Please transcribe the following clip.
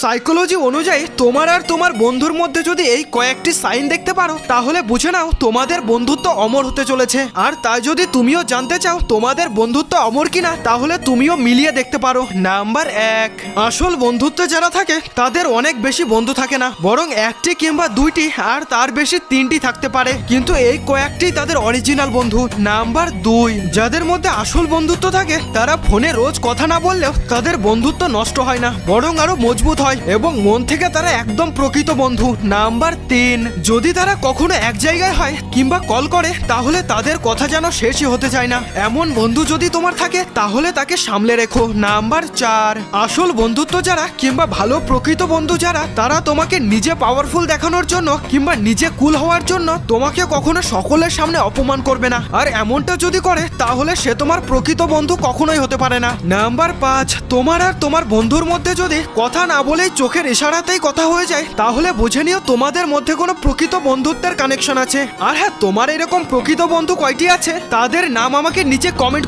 Psychology অনুযায়ী, তোমার আর তোমার বন্ধুর মধ্যে যদি এই কয়েকটি সাইন দেখতে পারো, তাহলে বুঝে নাও তোমাদের বন্ধুত্ব অমর হতে চলেছে। আর তাই যদি তুমিও জানতে চাও তোমাদের বন্ধুত্ব অমর কিনা, তাহলে তুমিও মিলিয়ে দেখতে পারো। নাম্বার এক, আসল বন্ধুত্বে যারা থাকে, তাদের অনেক বেশি বন্ধু থাকে না, বরং একটি কিংবা দুইটি, আর তার বেশি তিনটি থাকতে পারে। কিন্তু এই কয়েকটি তাদের অরিজিনাল বন্ধু। নাম্বার দুই, যাদের মধ্যে আসল বন্ধুত্ব থাকে, তারা ফোনে রোজ কথা না বললেও তাদের বন্ধুত্ব নষ্ট হয় না, বরং আরও মজবুত হয় এবং মন থেকে তারা একদম প্রকৃত বন্ধু। নাম্বার তিন, যদি তারা কখনো এক জায়গায় হয় কিংবা কল করে, তাহলে তাদের কথা যেন শেষই হতে চায় না। এমন বন্ধু যদি তোমার থাকে, তাহলে তাকে সামলে রেখো। নাম্বার চার, আসল বন্ধুত্ব যারা কিংবা ভালো প্রকৃত বন্ধু যারা, তারা তোমাকে নিজে পাওয়ারফুল দেখানোর জন্য কিংবা নিজে কুল হওয়ার জন্য তোমাকে কখনো সকলের সামনে অপমান করবে না। আর এমনটা যদি করে, তাহলে সে তোমার প্রকৃত বন্ধু কখনোই হতে পারে না। নাম্বার পাঁচ, তোমার আর তোমার বন্ধুর মধ্যে যদি কথা না বলেই চোখের ইশারাতেই কথা হয়ে যায়। তাহলে বুঝে নিও তোমাদের মধ্যে কোনো প্রকৃত বন্ধুত্বের কানেকশন আছে। আর হ্যাঁ তোমার এরকম প্রকৃত বন্ধু কয়টি আছে? তাদের নাম আমাকে নিচে কমেন্ট